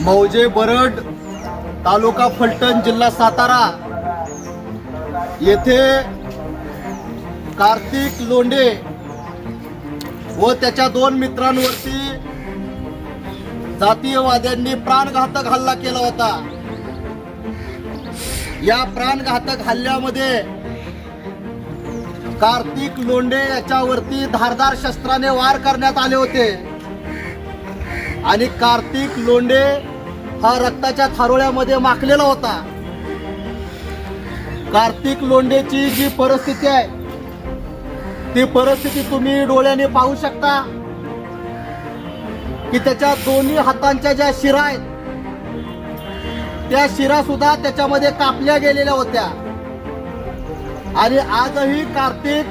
मौजे बरड तालुका फलटण जिल्हा सातारा. येथे कार्तिक लोंढे व त्याच्या दोन मित्रांवरती जातीयवाद्यांनी प्राणघातक हल्ला केला होता. या प्राणघातक हल्ल्यामध्ये कार्तिक लोंढे याच्यावरती धारदार शस्त्राने वार करण्यात आले होते. आणि कार्तिक लोंडे हा रक्ताच्या थारोळ्यामध्ये माखलेला होता. कार्तिक लोंडेची जी परिस्थिती आहे ती परिस्थिती तुम्ही डोळ्याने पाहू शकता की त्याच्या दोन्ही हातांच्या ज्या शिरा आहेत त्या शिरा सुद्धा त्याच्यामध्ये कापल्या गेलेल्या होत्या. आणि आजही कार्तिक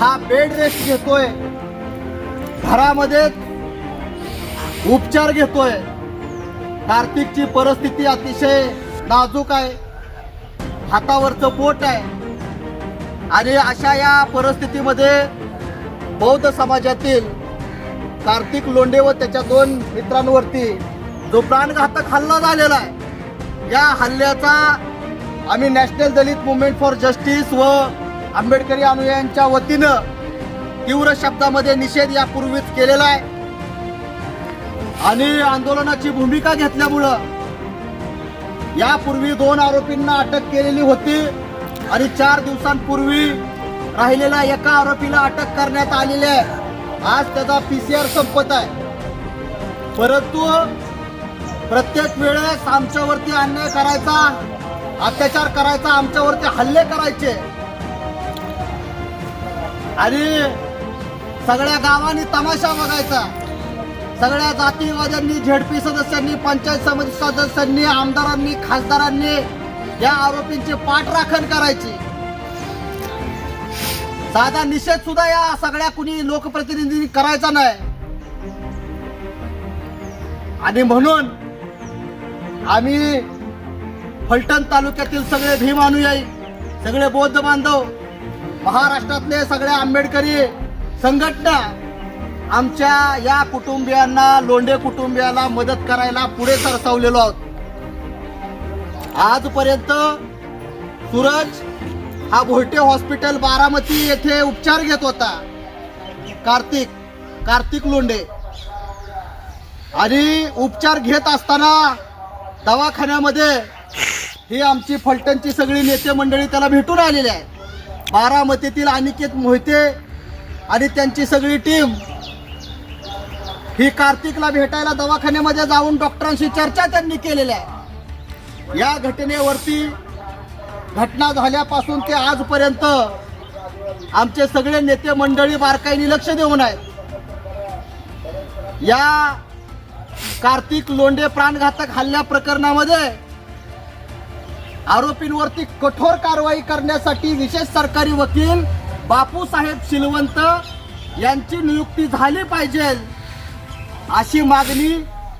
हा बेड रेस्ट घेतोय. घरामध्ये उपचार घेतोय. कार्तिकची परिस्थिती अतिशय नाजूक आहे. हातावरचं पोट आहे. आणि अशा या परिस्थितीमध्ये बौद्ध समाजातील कार्तिक लोंढे व त्याच्या दोन मित्रांवरती जो प्राणघातक हल्ला झालेला आहे या हल्ल्याचा आम्ही national Dalit movement for justice व आंबेडकरी अनुयायांच्या वतीनं तीव्र शब्दामध्ये निषेध यापूर्वीच केलेला आहे. आणि आंदोलनाची भूमिका घेतल्यामुळं यापूर्वी दोन आरोपींना अटक केलेली होती आणि चार दिवसांपूर्वी राहिलेल्या एका आरोपीला अटक करण्यात आलेली आहे. आज त्याचा पीसीआर संपत आहे. परंतु प्रत्येक वेळेस आमच्यावरती अन्याय करायचा अत्याचार करायचा आमच्यावरती हल्ले करायचे. आणि सगळ्या गावांनी तमाशा बघायचा. सगळ्या जातीवाद्यांनी झेडपी सदस्यांनी पंचायत समिती सदस्यांनी आमदारांनी खासदारांनी या आरोपींची पाठराखण करायची. साधा निषेध सुद्धा या सगळ्या कुणी लोकप्रतिनिधींनी करायचा नाही. आणि म्हणून आम्ही फलटण तालुक्यातील सगळे भीम अनुयायी सगळे बौद्ध बांधव महाराष्ट्रातले सगळे आंबेडकरी संघटना आमच्या या कुटुंबियांना लोंढे कुटुंबियाला मदत करायला पुढे सरसावलेलो आहोत. आजपर्यंत सूरज हा भोयटे हॉस्पिटल बारामती येथे उपचार घेत होता. कार्तिक कार्तिक लोंढे. आणि उपचार घेत असताना दवाखान्यामध्ये ही आमची फलटणची सगळी नेते मंडळी त्याला भेटून आलेली आहे बारामतीतील अनिकेत मोहिते आणि त्यांची सगळी टीम ही कार्तिकला भेटायला दवाखान्यामध्ये जाऊन डॉक्टरांशी चर्चा त्यांनी केलेल्या आहे. या घटनेवरती घटना झाल्यापासून ते आजपर्यंत आमचे सगळे नेते मंडळी बारकाईने लक्ष देऊन आहेत. या कार्तिक लोंढे प्राणघातक हल्ल्या प्रकरणामध्ये आरोपींवरती कठोर कारवाई करण्यासाठी विशेष सरकारी वकील बापूसाहेब शिलवंत यांची नियुक्ती झाली पाहिजे. अशी मागणी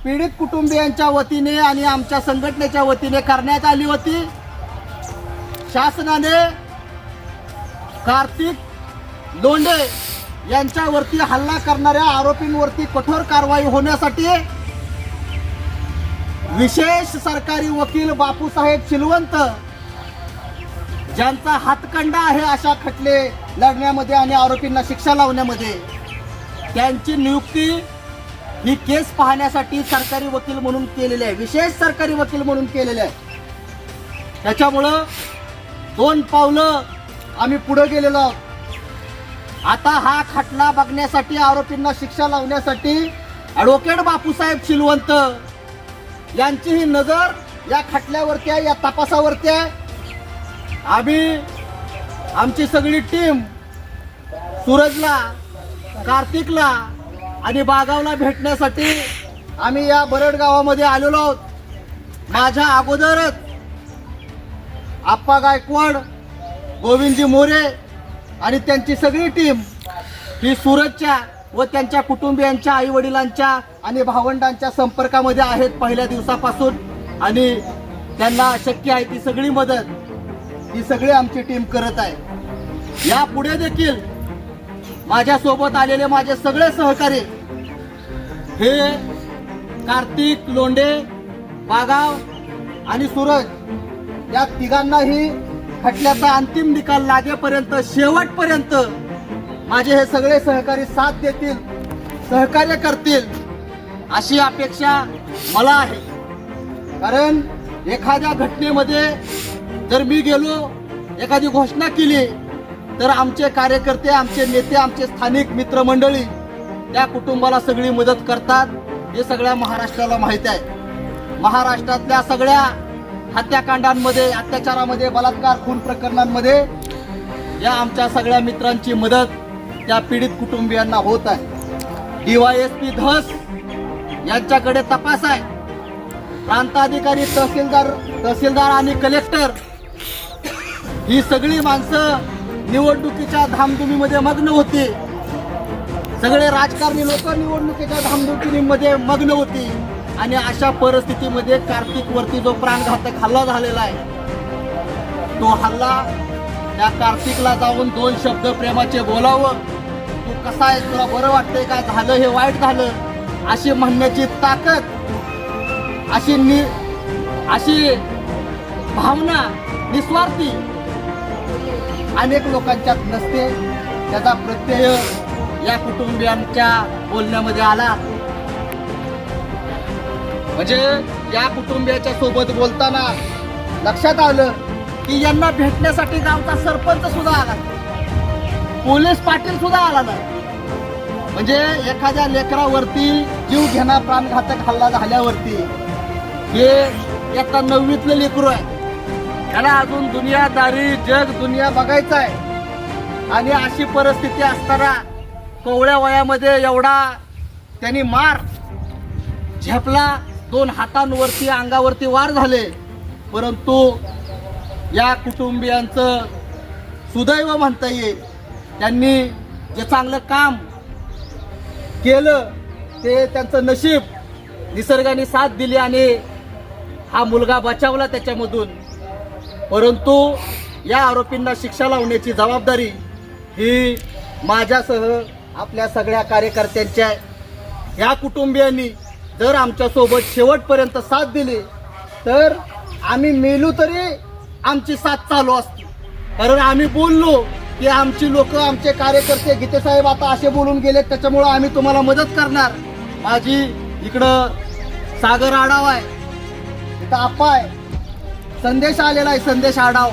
पीडित कुटुंबियांच्या वतीने आणि आमच्या संघटनेच्या वतीने करण्यात आली होती. शासनाने कार्तिक लोंढे यांच्यावरती हल्ला करणाऱ्या आरोपींवरती कठोर कारवाई होण्यासाठी विशेष सरकारी वकील बापूसाहेब शिलवंत ज्यांचा हातकंडा आहे अशा खटले लढण्यामध्ये आणि आरोपींना शिक्षा लावण्यामध्ये त्यांची नियुक्ती ही केस पाहण्यासाठी सरकारी वकील म्हणून केलेली आहे. विशेष सरकारी वकील म्हणून केलेले आहे. त्याच्यामुळं दोन पावलं आम्ही पुढे गेलेलो आहोत. आता हा खटला बघण्यासाठी आरोपींना शिक्षा लावण्यासाठी ॲडव्होकेट बापूसाहेब शिलवंत यांची ही नजर या खटल्यावरती आहे या तपासावरती आहे. आम्ही आमची सगळी टीम सूरजला कार्तिकला आणि बागावला भेटण्यासाठी आम्ही या बरड गावामध्ये आलेलो आहोत. माझ्या अगोदरच आप्पा गायकवाड गोविंदजी मोरे आणि त्यांची सगळी टीम ही सूरजच्या व त्यांच्या कुटुंबियांच्या आई वडिलांच्या आणि भावंडांच्या संपर्कामध्ये आहेत पहिल्या दिवसापासून. आणि त्यांना शक्य आहे ती सगळी मदत ही सगळी आमची टीम करत आहे. या पुढे देखील माझ्यासोबत आलेले माझे सगळे सहकारी. हे कार्तिक लोंडे बागाव आणि सूरज या तिघांनाही खटल्याचा अंतिम निकाल लागेपर्यंत शेवटपर्यंत माझे हे सगळे सहकारी साथ देतील सहकार्य करतील अशी अपेक्षा मला आहे. कारण एखाद्या घटनेमध्ये जर मी गेलो एखादी घोषणा केली तर आमचे कार्यकर्ते आमचे नेते आमचे स्थानिक मित्रमंडळी त्या कुटुंबाला सगळी मदत करतात. हे सगळ्या महाराष्ट्राला माहीत आहे. महाराष्ट्रातल्या सगळ्या हत्याकांडांमध्ये अत्याचारामध्ये बलात्कार खून प्रकरणांमध्ये या आमच्या सगळ्या मित्रांची मदत त्या पीडित कुटुंबियांना होत आहे. डीवायएसपी धस यांच्याकडे तपास आहे. प्रांताधिकारी तहसीलदार तहसीलदार आणि कलेक्टर ही सगळी माणसं निवडणुकीच्या धामधुमीमध्ये मग्न होते. सगळे राजकारणी लोक निवडणुकीच्या धामधुमीमध्ये मग्न होती. आणि अशा परिस्थितीमध्ये कार्तिक वरती जो प्राणघातक हल्ला झालेला आहे तो हल्ला त्या कार्तिकला जाऊन दोन शब्द प्रेमाचे बोलावं. तू कसा आहे तुला बरं वाटतंय का? झालं हे वाईट झालं. अशी म्हणण्याची ताकद अशी नि अशी भावना निस्वार्थी अनेक लोकांच्यात नसते. त्याचा प्रत्यय या कुटुंबियांच्या बोलण्यामध्ये आला. म्हणजे या कुटुंबियाच्या सोबत बोलताना लक्षात आलं की यांना भेटण्यासाठी गावचा सरपंच सुद्धा आला पोलीस पाटील सुद्धा आला नाही. म्हणजे एखाद्या लेकरावरती जीव घेणा प्राणघातक हल्ला झाल्यावरती हे एका नववीतलं लेकरू आहे. त्याला अजून दुनियादारी जग दुनिया बघायचं आहे आणि अशी परिस्थिती असताना कोवळ्या वयामध्ये एवढा त्यांनी मार झेपला. दोन हातांवरती अंगावरती वार झाले. परंतु या कुटुंबियांचं सुदैव म्हणता येईल. त्यांनी जे चांगलं काम केलं ते त्यांचं नशीब निसर्गाने साथ दिली आणि हा मुलगा बचावला त्याच्यामधून. परंतु या आरोपींना शिक्षा लावण्याची जबाबदारी ही माझ्यासह आपल्या सगळ्या कार्यकर्त्यांची आहे. या कुटुंबियांनी जर आमच्यासोबत शेवटपर्यंत साथ दिली तर आम्ही मेलू तरी आमची साथ चालू असते. कारण आम्ही बोललो की आमची लोक आमचे कार्यकर्ते गीतेसाहेब आता असे बोलून गेले त्याच्यामुळं आम्ही तुम्हाला मदत करणार. माझी इकडं सागर आढावा आहे इथं आप्पा आहे. संदेश आलेला आहे संदेश आडाव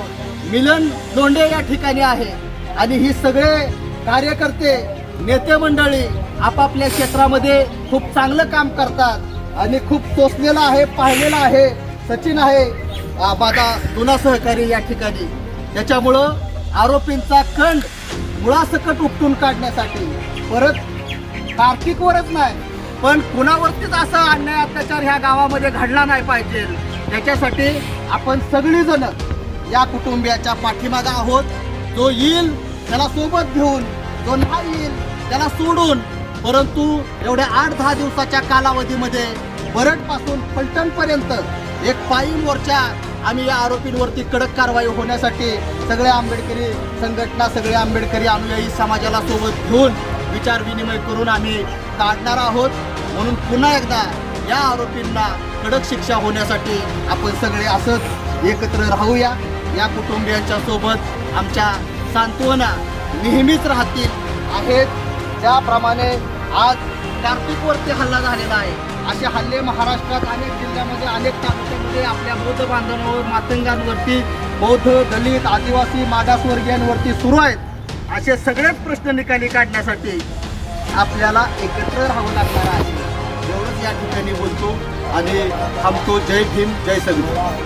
मिलन लोंढे या ठिकाणी आहे. आणि ही सगळे कार्यकर्ते नेते मंडळी आपापल्या क्षेत्रामध्ये खूप चांगलं काम करतात आणि खूप टोचलेलं आहे पाहिलेलं आहे सचिन आहे माझा जुना सहकारी या ठिकाणी. त्याच्यामुळं आरोपींचा खंड मुळासकट उपटून काढण्यासाठी परत कार्तिकवरच नाही पण कुणावरतीच असा अन्याय अत्याचार ह्या गावामध्ये घडला नाही पाहिजे. त्याच्यासाठी आपण सगळीजण या कुटुंबियाच्या पाठीमागा आहोत. जो येईल त्याला सोबत घेऊन जो नाही येईल त्याला सोडून. परंतु एवढ्या आठ दहा दिवसाच्या कालावधीमध्ये बरडपासून फलटणपर्यंत एक पायी मोर्चा आम्ही या आरोपींवरती कडक कारवाई होण्यासाठी सगळ्या आंबेडकरी संघटना सगळे आंबेडकरी अनुयायी समाजाला सोबत घेऊन विचार विनिमय करून आम्ही काढणार आहोत. म्हणून पुन्हा एकदा या आरोपींना कडक शिक्षा होण्यासाठी आपण सगळे असंच एकत्र राहूया. या कुटुंबियांच्या सोबत आमच्या सांत्वना नेहमीच राहतील आहेत. ज्याप्रमाणे आज कार्तिकवरती हल्ला झालेला आहे. असे हल्ले महाराष्ट्रात अनेक जिल्ह्यामध्ये अनेक तालुक्यामध्ये आपल्या बौद्ध बांधवांवर मातंगांवरती बौद्ध दलित आदिवासी मागासवर्गीयांवरती सुरू आहेत. असे सगळेच प्रश्न निकाली काढण्यासाठी आपल्याला एकत्र राहावं लागणार आहे. या ठिकाणी बोलतो आणि थांबतो. जय भीम जय संविधान